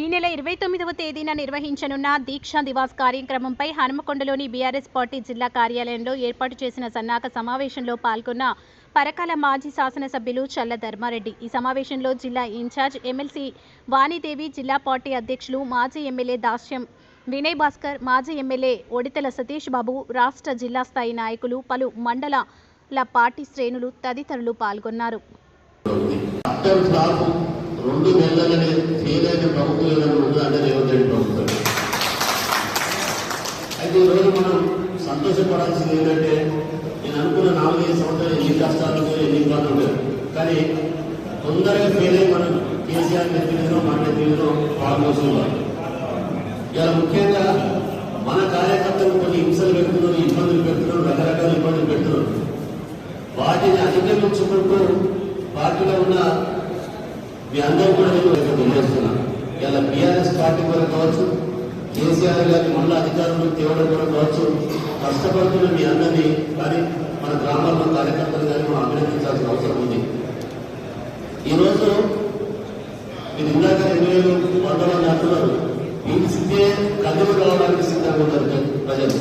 ఈ నెల ఇరవై తొమ్మిదవ తేదీన నిర్వహించనున్న దీక్షా దివాస్ కార్యక్రమంపై హనుమకొండలోని బీఆర్ఎస్ పార్టీ జిల్లా కార్యాలయంలో ఏర్పాటు చేసిన సన్నాహక సమావేశంలో పాల్గొన్న పరకాల మాజీ శాసనసభ్యులు చల్ల ధర్మారెడ్డి. ఈ సమావేశంలో జిల్లా ఇన్ఛార్జ్ ఎమ్మెల్సీ వాణిదేవి జిల్లా పార్టీ అధ్యక్షులు మాజీ ఎమ్మెల్యే దాస్యం వినయ్ భాస్కర్ మాజీ ఎమ్మెల్యే ఒడితల సతీష్ బాబు రాష్ట్ర జిల్లా స్థాయి నాయకులు పలు మండలాల పార్టీ శ్రేణులు తదితరులు పాల్గొన్నారు. రెండు నెలలని ఫెయిల్ అయిన ప్రభుత్వం ఏదైనా అంటే రేవంత్ రెడ్డి ప్రభుత్వం. అయితే ఈరోజు మనం సంతోషపడాల్సింది ఏంటంటే నేను అనుకున్న నాలుగైదు సంవత్సరాలు ఎన్ని కష్టాలు ఎన్ని ఇబ్బందులు ఉంటాయి కానీ తొందరగా ఫెయిల్ అయ్యి మనం కేసీఆర్ నెత్తిలో మన నెత్తిలో పాల్గొస్తున్నారు ఇలా ముఖ్యంగా మన కార్యకర్తలు కొన్ని హింసలు పెడుతున్నారు ఇబ్బందులు పెడుతున్నారు రకరకాల ఇబ్బందులు పెడుతున్నారు. వాటిని అధిగమించుకుంటూ పార్టీలో ఉన్న మీ అందరూ కూడా నేను తెలియజేస్తున్నాను ఇలా బీఆర్ఎస్ పార్టీ కూడా కావచ్చు కేసీఆర్ గారి మళ్ళీ అధికారులు తేవడం కూడా కావచ్చు కష్టపడుతున్న మీ అందరినీ కానీ మన గ్రామాల్లో కార్యకర్తలు కానీ మనం అభినందించాల్సిన అవసరం ఉంది. ఈరోజు మీరు ఇందాక రెండు వేలు వంద అంటున్నారు. వీటి సిద్ధే కదులు కావడానికి సిద్ధంగా ఉన్నారు ప్రజలు.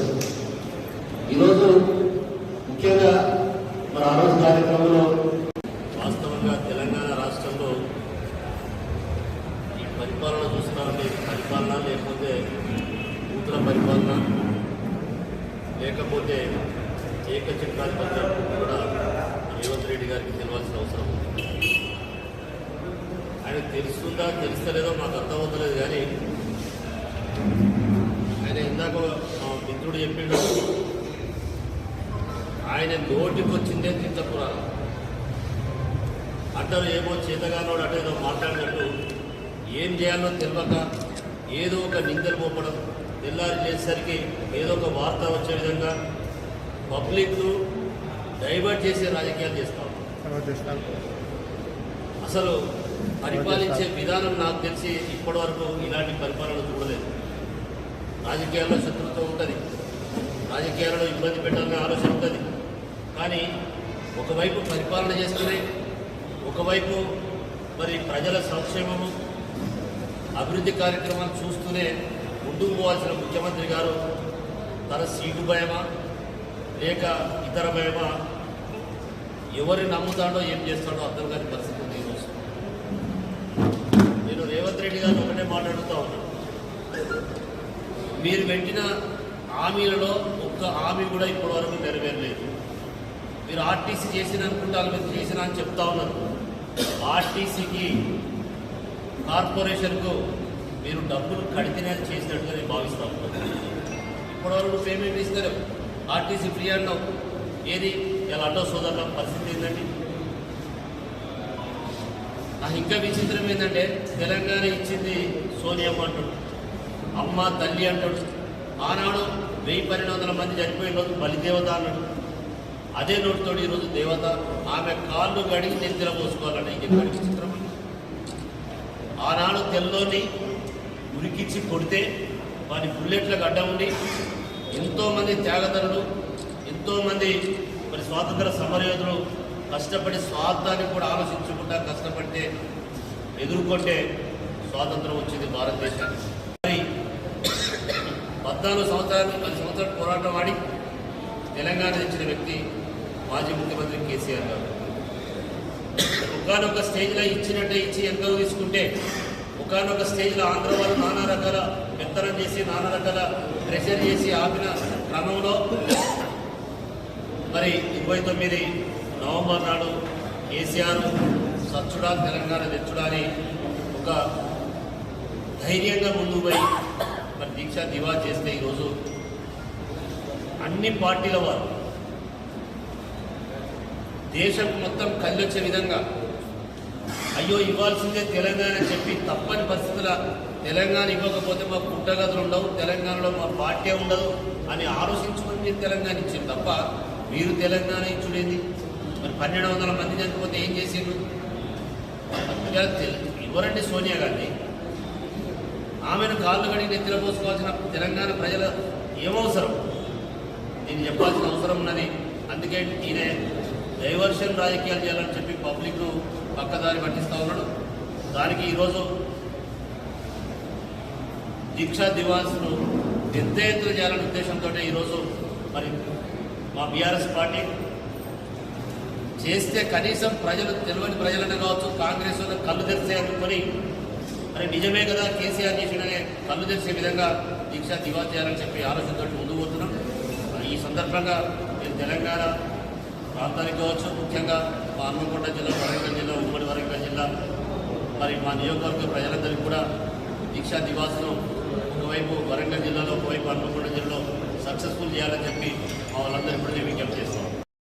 ఈరోజు ముఖ్యంగా మన ఆ రోజు కార్యక్రమంలో వాస్తవంగా తెలంగాణ రాష్ట్రంలో ఈ పరిపాలన పరిపాలన లేకపోతే నూతన పరిపాలన లేకపోతే ఏకచక్రాధిపత్యం కూడా రేవంత్ రెడ్డి గారికి తెలియాల్సిన అవసరం ఉంది. ఆయన తెలుస్తుందా తెలుస్తలేదో మాకు అర్థమవుతలేదు కానీ ఆయన ఇందాక మా మిత్రుడు చెప్పిండు. ఆయన నోటికి వచ్చిందే తింటపురాలు అంటారు ఏమో చేతగానోడు అంటే ఏదో మాట్లాడినట్టు ఏం చేయాలో తెలియక ఏదో ఒక నిందలు మోపడం తెల్లారి చేసేసరికి ఏదో ఒక వార్త వచ్చే విధంగా పబ్లిక్ డైవర్ట్ చేసే రాజకీయాలు చేస్తాం అసలు పరిపాలించే విధానం నాకు తెలిసి ఇప్పటి వరకు ఇలాంటి పరిపాలన చూడలేదు. రాజకీయాల్లో శత్రుత్వం ఉంటుంది. రాజకీయాలలో ఇబ్బంది పెట్టాలనే ఆలోచన ఉంటుంది. కానీ ఒకవైపు పరిపాలన చేస్తూనే ఒకవైపు మరి ప్రజల సంక్షేమము అభివృద్ధి కార్యక్రమాలు చూస్తూనే ముందుకు పోవాల్సిన ముఖ్యమంత్రి గారు తన సీటు భయమా లేక ఇతర భయమా? ఎవరిని నమ్ముతాడో ఏం చేస్తాడో అర్థం కాని పరిస్థితి ఉంది ఈరోజు. నేను రేవంత్ రెడ్డి గారిని ఒకటే మాట్లాడుతూ ఉన్నాను మీరు పెట్టిన హామీలలో ఒక్క హామీ కూడా ఇప్పటివరకు నెరవేరలేదు. మీరు ఆర్టీసీ చేసిన అనుకుంటారు మీరు చేసిన అని చెప్తా ఉన్నారు. ఆర్టీసీకి కార్పొరేషన్కు మీరు డబ్బులు కడితేనే చేసినట్టుగా నేను భావిస్తాం ఇప్పటివరకు పేమెంట్ ఇస్తారు ఆర్టీసీ ఫ్రీ అన్నావు. ఏది? ఇలా ఆటో సోదరుల పరిస్థితి ఏంటండి నాకు ఇంకా విచిత్రం ఏంటంటే తెలంగాణ ఇచ్చింది సోనియా అంటాడు. అమ్మ తల్లి అంటాడు. ఆనాడు వెయ్యి పన్నెండు వందల మంది చనిపోయిన రోజు బలిదేవత అన్నాడు. అదే నోటితోటి ఈరోజు దేవత. ఆమె కాళ్ళు గడిగి నెత్తిన పోసుకోవాలంటే ఇంకెక్కడికి చిత్రం ఆనాడు తెల్లోని ఉరికిచ్చి కొడితే వారి బుల్లెట్ల గడ్డ ఉండి ఎంతోమంది త్యాగధరులు ఎంతోమంది మరి స్వాతంత్ర సమరయోధులు కష్టపడి స్వార్థాన్ని కూడా ఆలోచించకుండా కష్టపడితే ఎదుర్కొంటే స్వాతంత్రం వచ్చింది భారతదేశానికి. మరి పద్నాలుగు సంవత్సరాలు పది సంవత్సరాలు పోరాటం ఆడి తెలంగాణ ఇచ్చిన వ్యక్తి మాజీ ముఖ్యమంత్రి కేసీఆర్ గారు. ఒకనొక స్టేజ్లో ఇచ్చినట్టే ఇచ్చి ఎంతో తీసుకుంటే ఒకనొక స్టేజ్లో ఆంధ్ర వాళ్ళు నానా రకాల విత్తనం చేసి నానా రకాల ప్రెషర్ చేసి ఆపిన క్రమంలో మరి ఇరవై తొమ్మిది నవంబర్ నాడు కేసీఆర్ సచ్చుడా తెలంగాణ తెచ్చుడా అని ఒక ధైర్యంగా ముందు పోయి మరి దీక్ష దివా చేస్తే ఈరోజు అన్ని పార్టీల వారు దేశం మొత్తం కళ్ళొచ్చే విధంగా అయ్యో ఇవ్వాల్సిందే తెలంగాణ అని చెప్పి తప్పని పరిస్థితుల తెలంగాణ ఇవ్వకపోతే మా పుట్టగదులు ఉండవు తెలంగాణలో మా పార్టీ ఉండదు అని ఆలోచించుకొని మీరు తెలంగాణ ఇచ్చింది తప్ప మీరు తెలంగాణ ఇచ్చుడేది? మరి పన్నెండు వందల మంది చనిపోతే ఏం చేసిండ్రు? ఇలా సోనియా గాంధీ? ఆమెను కాళ్ళు కడిగి నెత్తిన పోసుకోవాల్సిన తెలంగాణ ప్రజల ఏమవసరం? నేను చెప్పాల్సిన అవసరం ఉన్నది. అందుకే ఈయన డైవర్షన్ రాజకీయాలు చేయాలని చెప్పి పబ్లిక్ పక్కదారి పట్టిస్తూ ఉన్నాడు. దానికి ఈరోజు దీక్షా దివాసులు పెద్ద ఎత్తున చేయాలనే ఉద్దేశంతో ఈరోజు మరి మా బీఆర్ఎస్ పార్టీ చేస్తే కనీసం ప్రజలు తెలియని ప్రజలను కావచ్చు కాంగ్రెస్ కళ్ళు తెరిసే అనుకొని మరి నిజమే కదా కేసీఆర్ చేసిననే కళ్ళు తెరిసే విధంగా దీక్షా దివా చేయాలని చెప్పి ఆలోచనతో ముందుకు పోతున్నాం. మరి ఈ సందర్భంగా నేను తెలంగాణ ప్రాంతానికి కావచ్చు ముఖ్యంగా హన్మకొండ జిల్లా వరంగల్ జిల్లా ఉమ్మడి వరంగల్ జిల్లా మరి మా నియోజకవర్గ ప్రజలందరికీ కూడా దీక్షా దివాస్ను ఒకవైపు వరంగల్ జిల్లాలో ఒకవైపు హన్మకొండ జిల్లాలో సక్సెస్ఫుల్ చేయాలని చెప్పి మా వాళ్ళందరికీ కూడా నేను విజ్ఞప్తి చేస్తాం